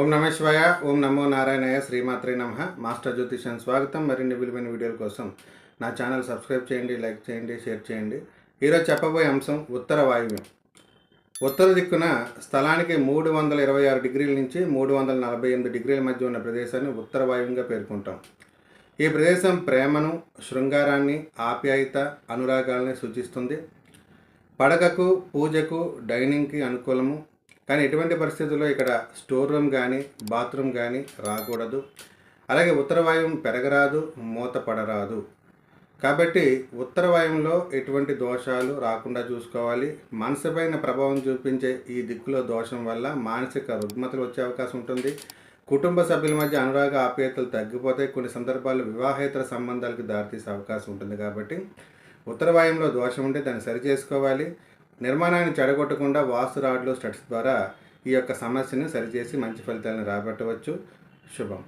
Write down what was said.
ఓం నమ శివాయ ఓం నమో నారాయణయ శ్రీమాత్రి నమ. మాస్టర్ జ్యోతిషన్ స్వాగతం. మరిన్ని విలువైన వీడియోల కోసం నా ఛానల్ సబ్స్క్రైబ్ చేయండి లైక్ చేయండి షేర్ చేయండి. ఈరోజు చెప్పబోయే అంశం ఉత్తర వాయువ్యం. ఉత్తర దిక్కున స్థలానికి మూడు వందల ఇరవై ఆరు డిగ్రీల నుంచి మూడు వందల నలభై ఎనిమిది డిగ్రీల మధ్య ఉన్న ప్రదేశాన్ని ఉత్తర వాయువ్యంగా పేర్కొంటాం. ఈ ప్రదేశం ప్రేమను శృంగారాన్ని ఆప్యాయత అనురాగాల్ని సూచిస్తుంది. పడకకు పూజకు డైనింగ్కి అనుకూలము కానీ ఎటువంటి పరిస్థితుల్లో ఇక్కడ స్టోర్ రూమ్ కానీ బాత్రూమ్ కానీ రాకూడదు. అలాగే ఉత్తరవాయువు పెరగరాదు మూతపడరాదు కాబట్టి ఉత్తరవాయువులో ఎటువంటి దోషాలు రాకుండా చూసుకోవాలి. మనసు పైన ప్రభావం చూపించే ఈ దిక్కులో దోషం వల్ల మానసిక రుగ్మతలు వచ్చే అవకాశం ఉంటుంది. కుటుంబ సభ్యుల మధ్య అనురాగ ఆప్యాయతలు తగ్గిపోతాయి కొన్ని సందర్భాల్లో వివాహేతర సంబంధాలకు దారితీసే అవకాశం ఉంటుంది కాబట్టి ఉత్తరవాయువులో దోషం ఉంటే దాన్ని సరి చేసుకోవాలి. నిర్మాణాన్ని చెడగొట్టకుండా వాస్తు రాడ్లు స్టడ్స్ ద్వారా ఈ యొక్క సమస్యను సరిచేసి మంచి ఫలితాలను రాబట్టవచ్చు. శుభం.